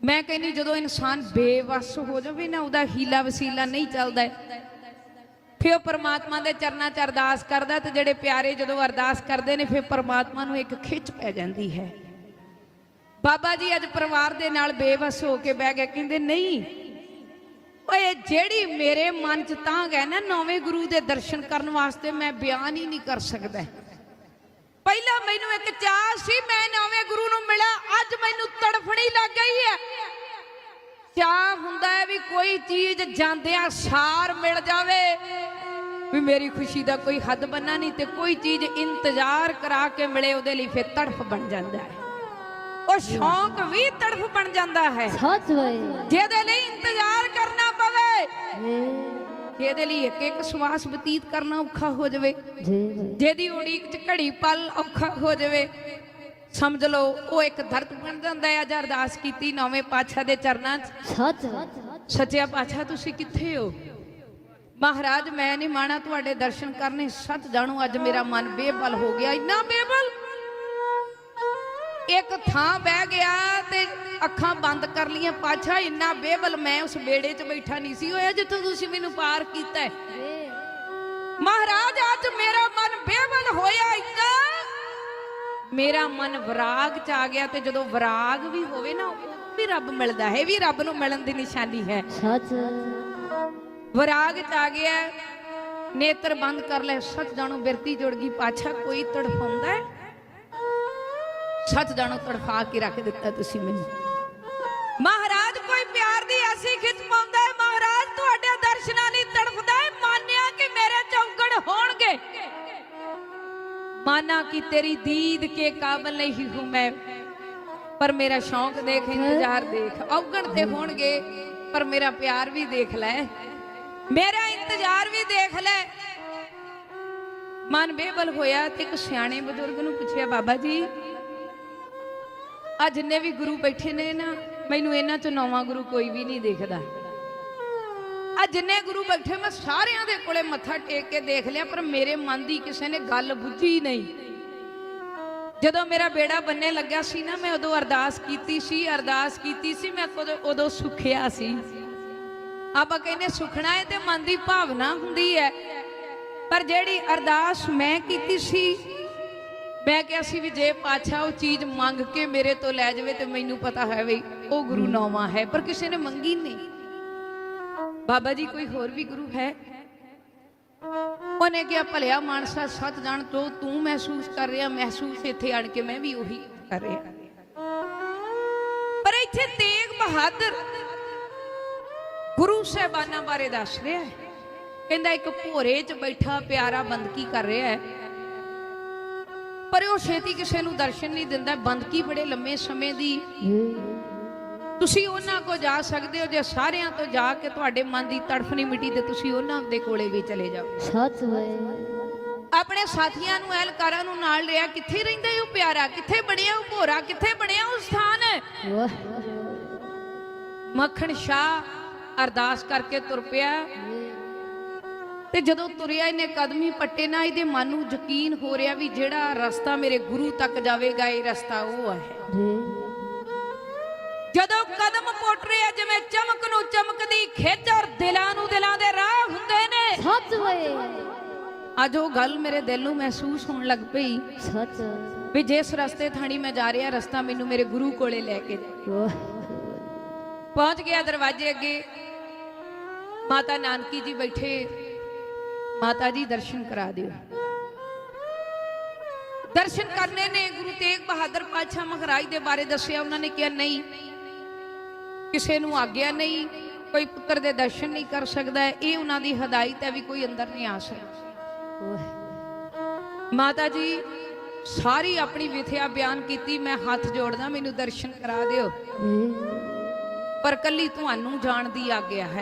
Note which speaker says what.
Speaker 1: ਮੈਂ ਕਹਿੰਦੀ ਜਦੋਂ ਇਨਸਾਨ ਬੇਵਸ ਹੋ ਜਾਵੇ ਨਾ, ਉਹਦਾ ਹੀਲਾ ਵਸੀਲਾ ਨਹੀਂ ਚੱਲਦਾ। ਫਿਰ ਉਹ ਪਰਮਾਤਮਾ ਦੇ ਚਰਨਾਂ 'ਚ ਅਰਦਾਸ ਕਰਦਾ ਤੇ ਜਿਹੜੇ ਪਿਆਰੇ ਜਦੋਂ ਅਰਦਾਸ ਕਰਦੇ ਨੇ, ਫਿਰ ਪਰਮਾਤਮਾ ਨੂੰ ਇੱਕ ਖਿੱਚ ਪੈ ਜਾਂਦੀ ਹੈ। ਬਾਬਾ ਜੀ ਅੱਜ ਪਰਿਵਾਰ ਦੇ ਨਾਲ ਬੇਵਸ ਹੋ ਕੇ ਬਹਿ ਗਏ, ਕਹਿੰਦੇ ਨਹੀਂ, ਓਏ ਜਿਹੜੀ ਮੇਰੇ ਮਨ 'ਚ ਤਾਂ ਹੈ ਨਾ, ਨੌਵੇਂ ਗੁਰੂ ਦੇ ਦਰਸ਼ਨ ਕਰਨ ਵਾਸਤੇ ਮੈਂ ਬਿਆਨ ਹੀ ਨਹੀਂ ਕਰ ਸਕਦਾ। ਮੈਨੂੰ ਇੱਕ ਚਾਹ ਸੀ ਮੈਂ ਨਵੇਂ ਗੁਰੂ ਨੂੰ ਮਿਲਿਆ। ਅੱਜ ਮੈਨੂੰ ਤੜਫਣੀ ਲੱਗ ਗਈ ਹੈ। ਚਾਹ ਹੁੰਦਾ ਹੈ ਵੀ ਕੋਈ ਚੀਜ਼ ਜਾਂਦਿਆਂ ਸਾਰ ਮਿਲ ਜਾਵੇ। ਵੀ ਮੇਰੀ ਖੁਸ਼ੀ ਦਾ ਕੋਈ ਹੱਦ ਬੰਨਾ ਨਹੀਂ ਤੇ ਕੋਈ ਚੀਜ਼ ਇੰਤਜ਼ਾਰ ਕਰਾ ਕੇ ਮਿਲੇ ਉਹਦੇ ਲਈ ਫਿਰ ਤੜਫ ਬਣ ਜਾਂਦਾ ਹੈ। ਉਹ ਸ਼ੌਂਕ ਵੀ ਤੜਫ ਬਣ ਜਾਂਦਾ ਹੈ।
Speaker 2: ਸੱਚ ਵੇ।
Speaker 1: ਜਿਹਦੇ ਲਈ ਇੰਤਜ਼ਾਰ ਕਰਨਾ ਪਵੇ।
Speaker 2: ਜੀ
Speaker 1: ਜਿਹਦੇ ਲਈ ਇੱਕ ਇੱਕ ਸਵਾਸ ਬਤੀਤ ਕਰਨਾ ਔਖਾ ਹੋ ਜਾਵੇ। ਜਿਹਦੀ ਉਡੀਕ ਚ ਘੜੀ ਪਲ ਔਖਾ ਹੋ ਜਾਵੇ। ਸਮਝ ਲਓ ਉਹ ਇੱਕ ਦਰਦ ਬਣ ਜਾਂਦਾ ਹੈ ਅਰਦਾਸ ਕੀਤੀ ਨੌਵੇਂ ਪਾਤਸ਼ਾਹ ਦੇ ਚਰਨਾਂ 'ਚ।
Speaker 2: ਸੱਚ।
Speaker 1: ਸੱਚਿਆ ਪਾਤਸ਼ਾਹ ਤੁਸੀਂ ਕਿੱਥੇ ਹੋ? ਮਹਾਰਾਜ ਮੈਂ ਨਹੀਂ ਮਾਣਾ ਤੁਹਾਡੇ ਦਰਸ਼ਨ ਕਰਨੇ। ਸੱਚ ਜਾਣੋ ਅੱਜ ਮੇਰਾ ਮਨ ਬੇਬਲ ਹੋ ਗਿਆ। ਇੰਨਾ ਬੇਬਲ! ਇੱਕ ਥਾਂ ਬਹਿ ਗਿਆ ਤੇ ਅੱਖਾਂ ਬੰਦ ਕਰ ਲੀਆਂ ਪਾਤਸ਼ਾਹ ਇੰਨਾ ਬੇਬਲ ਮੈਂ ਉਸ ਬੇੜੇ 'ਚ ਬੈਠਾ ਨਹੀਂ ਸੀ। ਹੋਇਆ ਜਿੱਥੋਂ ਤੁਸੀਂ ਮੈਨੂੰ ਪਾਰ ਕੀਤਾ ਮਹਾਰਾਜ ਅੱਜ ਮੇਰਾ ਮਨ ਬੇਵਲ ਹੋਇਆ ਇੰਨਾ। ਮੇਰਾ ਮਨ ਵਿਰਾਗ ਚ ਆ ਗਿਆ ਤੇ ਜਦੋਂ ਵਿਰਾਗ ਵੀ ਹੋਵੇ ਨਾ ਉਹ ਵੀ ਰੱਬ ਮਿਲਦਾ ਹੈ। ਵੀ ਰੱਬ ਨੂੰ ਮਿਲਣ ਦੀ ਨਿਸ਼ਾਨੀ ਹੈ।
Speaker 2: ਸੱਚ।
Speaker 1: ਵਿਰਾਗ ਚ ਆ ਗਿਆ ਨੇਤਰ ਬੰਦ ਕਰ ਲੈ ਸੱਚ ਜਾਣੋ ਬਿਰਤੀ ਜੁੜ ਗਈ। ਪਾਛਾ ਕੋਈ ਤੜਫਾਉਂਦਾ ਹੈ? ਸੱਚ ਜਾਣੋ ਤੜਫਾ ਕੇ ਰੱਖ ਦਿੱਤਾ ਤੁਸੀਂ ਮੈਨੂੰ। ਮਾਨਾ ਕਿ ਤੇਰੀ ਦੀਦ ਕੇ ਕਾਬਲ ਨਹੀਂ ਹੂੰ ਮੈਂ ਪਰ ਮੇਰਾ ਸ਼ੌਂਕ ਦੇਖ ਇੰਤਜ਼ਾਰ ਦੇਖ ਔਗਣ ਤੇ ਹੋਣਗੇ ਪਰ ਮੇਰਾ ਪਿਆਰ ਵੀ ਦੇਖ ਲੈ ਮੇਰਾ ਇੰਤਜ਼ਾਰ ਵੀ ਦੇਖ ਲੈ ਮਨ ਬੇਬਲ ਹੋਇਆ ਤੇ ਇੱਕ ਸਿਆਣੇ ਬਜ਼ੁਰਗ ਨੂੰ ਪੁੱਛਿਆ ਬਾਬਾ ਜੀ ਆ ਜਿੰਨੇ ਵੀ ਗੁਰੂ ਬੈਠੇ ਨੇ ਨਾ ਮੈਨੂੰ ਇਹਨਾਂ ਚੋਂ ਨੌਵਾਂ ਗੁਰੂ ਕੋਈ ਵੀ ਨਹੀਂ ਦੇਖਦਾ ਆ ਜਿੰਨੇ ਗੁਰੂ ਬੈਠੇ ਮੈਂ ਸਾਰਿਆਂ ਦੇ ਕੋਲੇ ਮੱਥਾ ਟੇਕ ਕੇ ਦੇਖ ਲਿਆ, ਪਰ ਮੇਰੇ ਮਨ ਦੀ ਕਿਸੇ ਨੇ ਗੱਲ ਬੁੱਝੀ ਨਹੀਂ। ਜਦੋਂ ਮੇਰਾ ਬੇੜਾ ਬੰਨੇ ਲੱਗਿਆ ਸੀ ਨਾ, ਮੈਂ ਉਦੋਂ ਅਰਦਾਸ ਕੀਤੀ ਸੀ, ਅਰਦਾਸ ਕੀਤੀ ਸੀ, ਮੈਂ ਕਦੋਂ ਉਦੋਂ ਸੁਖਿਆ ਸੀ। ਆਪਾਂ ਕਹਿੰਦੇ ਸੁਖਣਾ ਹੈ ਤੇ ਮਨ ਦੀ ਭਾਵਨਾ ਹੁੰਦੀ ਹੈ ਪਰ ਜਿਹੜੀ ਅਰਦਾਸ ਮੈਂ ਕੀਤੀ ਸੀ, ਮੈਂ ਕਿਹਾ ਸੀ ਵੀ ਜੇ ਪਾਛਾ ਉਹ ਚੀਜ਼ ਮੰਗ ਕੇ ਮੇਰੇ ਤੋਂ ਲੈ ਜਾਵੇ ਤੇ ਮੈਨੂੰ ਪਤਾ ਹੈ ਵੀ ਉਹ ਗੁਰੂ ਨੌਵਾਂ ਹੈ, ਪਰ ਕਿਸੇ ਨੇ ਮੰਗੀ ਨਹੀਂ। ਬਾਬਾ ਜੀ, ਕੋਈ ਹੋਰ ਵੀ ਗੁਰੂ ਹੈ? ਉਹਨੇ ਕਿਹਾ, ਭਲਿਆ ਮਾਨਸਾ ਸਤ ਜਾਣ ਤੋਂ ਤੂੰ ਮਹਿਸੂਸ ਕਰ ਰਿਹਾ, ਮਹਿਸੂਸ ਇੱਥੇ ਆਣ ਕੇ ਮੈਂ ਵੀ ਉਹੀ ਕਰ ਰਿਹਾ। ਪਰ ਇੱਥੇ ਤੇਗ ਬਹਾਦਰ ਗੁਰੂ ਸਾਹਿਬਾਨਾਂ ਬਾਰੇ ਦੱਸ ਰਿਹਾ ਹੈ। ਕਹਿੰਦਾ, ਇੱਕ ਭੋਰੇ 'ਚ ਬੈਠਾ ਪਿਆਰਾ ਬੰਦਕੀ ਕਰ ਰਿਹਾ ਹੈ? ਪਰ ਉਹ ਛੇਤੀ ਕਿਸੇ ਨੂੰ ਦਰਸ਼ਨ ਨਹੀਂ ਦਿੰਦਾ ਬੰਦਕੀ ਬੜੇ ਲੰਮੇ ਸਮੇਂ ਦੀ ਤੁਸੀਂ ਉਹਨਾਂ ਕੋ ਜਾ ਸਕਦੇ ਹੋ ਜੇ ਸਾਰਿਆਂ ਤੋਂ ਜਾ ਕੇ ਤੁਹਾਡੇ ਮਨ ਦੀ ਤੜਫ ਨਹੀਂ ਮਿਟੀ ਤੇ ਤੁਸੀਂ ਉਹਨਾਂ ਦੇ ਕੋਲੇ ਵੀ ਚਲੇ ਜਾਓ।
Speaker 2: ਵੇ
Speaker 1: ਆਪਣੇ ਸਾਥੀਆਂ ਨੂੰ ਐਲਕਾਰਾਂ ਨੂੰ ਨਾਲ ਲਿਆ ਕਿੱਥੇ ਰਹਿੰਦਾ ਉਹ ਪਿਆਰਾ ਕਿੱਥੇ ਬਣਿਆ ਉਹ ਭੋਰਾ? ਕਿੱਥੇ ਬਣਿਆ ਉਹ ਸਥਾਨ? ਮੱਖਣ ਸ਼ਾਹ ਅਰਦਾਸ ਕਰਕੇ ਤੁਰ ਪਿਆ। ਤੇ ਜਦੋਂ ਤੁਰਿਆ ਇਹਨੇ ਕਦਮੀ ਪੱਟੇ ਨਾ ਇਹਦੇ ਮਨ ਨੂੰ ਯਕੀਨ ਹੋ ਰਿਹਾ ਵੀ ਜਿਹੜਾ ਰਸਤਾ ਮੇਰੇ ਗੁਰੂ ਤੱਕ ਜਾਵੇਗਾ ਇਹ ਰਸਤਾ ਉਹ ਹੈ।
Speaker 2: ਜੀ।
Speaker 1: ਜਦੋਂ ਕਦਮ ਪੁੱਟ ਰਿਹਾ ਜਿਵੇਂ ਚਮਕ ਨੂੰ ਚਮਕਦੀ ਖਿੱਚ ਔਰ ਦਿਲਾਂ ਨੂੰ ਦਿਲਾਂ ਦੇ ਰਾਹ ਹੁੰਦੇ ਨੇ।
Speaker 2: ਸੱਚ ਵੇ।
Speaker 1: ਅੱਜ ਉਹ ਗੱਲ ਮੇਰੇ ਦਿਲ ਨੂੰ ਮਹਿਸੂਸ ਹੋਣ ਲੱਗ ਪਈ
Speaker 2: ਸੱਚ।
Speaker 1: ਵੀ ਜਿਸ ਰਸਤੇ ਥਾਣੀ ਮੈਂ ਜਾ ਰਿਹਾ ਰਸਤਾ ਮੈਨੂੰ ਮੇਰੇ ਗੁਰੂ ਕੋਲੇ ਲੈ ਕੇ ਪਹੁੰਚ ਗਿਆ ਦਰਵਾਜ਼ੇ ਅੱਗੇ। ਮਾਤਾ ਨਾਨਕੀ ਜੀ ਬੈਠੇ। ਮਾਤਾ ਜੀ ਦਰਸ਼ਨ ਕਰਾ ਦਿਓ। ਦਰਸ਼ਨ ਕਰਨੇ ਨੇ। ਗੁਰੂ ਤੇਗ ਬਹਾਦਰ ਪਾਤਸ਼ਾਹ ਮਹਾਰਾਜ ਦੇ ਬਾਰੇ ਦੱਸਿਆ ਉਹਨਾਂ ਨੇ ਕਿਹਾ ਨਹੀਂ ਕਿਸੇ ਨੂੰ ਆਗਿਆ ਨਹੀਂ ਕੋਈ ਪੁੱਤਰ ਦੇ ਦਰਸ਼ਨ ਨਹੀਂ ਕਰ ਸਕਦਾ। ਇਹ ਉਹਨਾਂ ਦੀ ਹਦਾਇਤ ਹੈ ਵੀ ਕੋਈ ਅੰਦਰ ਨਹੀਂ ਆ ਸਕਦਾ ਮਾਤਾ ਜੀ ਸਾਰੀ ਆਪਣੀ ਵਿਥਿਆ ਬਿਆਨ ਕੀਤੀ ਮੈਂ ਹੱਥ ਜੋੜਦਾ ਮੈਨੂੰ ਦਰਸ਼ਨ ਕਰਾ ਦਿਓ। ਪਰ ਕੱਲੀ ਤੁਹਾਨੂੰ ਜਾਣ ਦੀ ਆਗਿਆ ਹੈ।